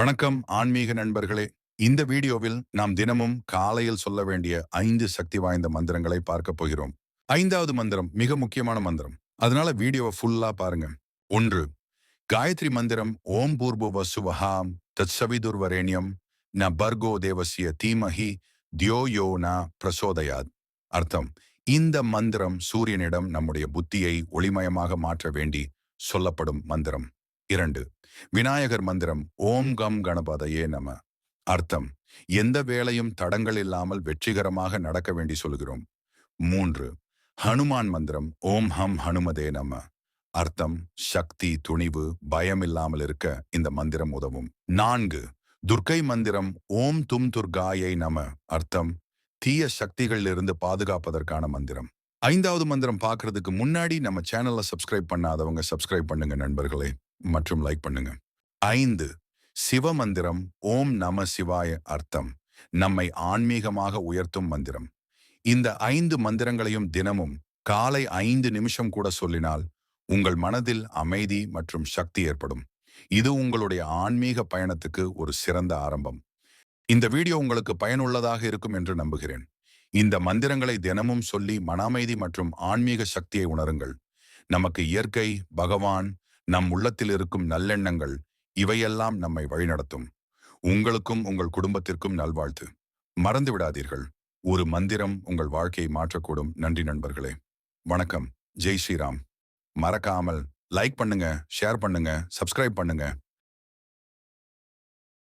வணக்கம் ஆன்மீக நண்பர்களே. இந்த வீடியோவில் நாம் தினமும் காலையில் சொல்ல வேண்டிய ஐந்து சக்தி வாய்ந்த மந்திரங்களை பார்க்க போகிறோம். ஐந்தாவது மந்திரம் மிக முக்கியமான மந்திரம். அதனால வீடியோவை ஃபுல்லா பாருங்க. ஒன்று காயத்ரி மந்திரம் ஓம் பூர்பு வசுவஹாம் தத் சவிதுர்வரேண்யம் ந பர்கோ தேவசிய தீமஹி தியோ யோ ந பிரசோதயாத். அர்த்தம் இந்த மந்திரம் சூரியனிடம் நம்முடைய புத்தியை ஒளிமயமாக மாற்ற வேண்டி சொல்லப்படும் மந்திரம். இரண்டு. விநாயகர் மந்திரம் ஓம் கம் கணபதையே நம அர்த்தம். எந்த வேலையும் தடங்கள் இல்லாமல் வெற்றிகரமாக நடக்க வேண்டி சொல்கிறோம். மூன்று. ஹனுமான் மந்திரம் ஓம் ஹம் ஹனுமதே நம அர்த்தம். சக்தி துணிவு பயம் இல்லாமல் இருக்க இந்த மந்திரம் உதவும். நான்கு. துர்க்கை மந்திரம் ஓம் தும் துர்காயை நம அர்த்தம். தீய சக்திகளில் இருந்து பாதுகாப்பதற்கான மந்திரம். ஐந்தாவது மந்திரம் பார்க்கறதுக்கு முன்னாடி நம்ம சேனலை சப்ஸ்கிரைப் பண்ணாதவங்க சப்ஸ்கிரைப் பண்ணுங்க நண்பர்களே. மற்றும் லைக் பண்ணுங்க. ஐந்து சிவமந்திரம் ஓம் நம சிவாய அர்த்தம் நம்மை ஆன்மீகமாக உயர்த்தும் மந்திரம். இந்த ஐந்து மந்திரங்களையும் தினமும் காலை ஐந்து நிமிஷம் கூட சொல்லினால் உங்கள் மனதில் அமைதி மற்றும் சக்தி ஏற்படும். இது உங்களுடைய ஆன்மீக பயணத்துக்கு ஒரு சிறந்த ஆரம்பம். இந்த வீடியோ உங்களுக்கு பயனுள்ளதாக இருக்கும் என்று நம்புகிறேன். இந்த மந்திரங்களை தினமும் சொல்லி மன அமைதி மற்றும் ஆன்மீக சக்தியை உணருங்கள். நமக்கு இயற்கை பகவான் நம் உள்ளத்தில் இருக்கும் நல்லெண்ணங்கள் இவையெல்லாம் நம்மை வழிநடத்தும். உங்களுக்கும் உங்கள் குடும்பத்திற்கும் நல்வாழ்த்து. மறந்து விடாதீர்கள் ஒரு மந்திரம் உங்கள் வாழ்க்கையை மாற்றக்கூடும். நன்றி நண்பர்களே. வணக்கம். ஜெய் ஸ்ரீராம். மறக்காமல் லைக் பண்ணுங்க ஷேர் பண்ணுங்க சப்ஸ்கிரைப் பண்ணுங்க.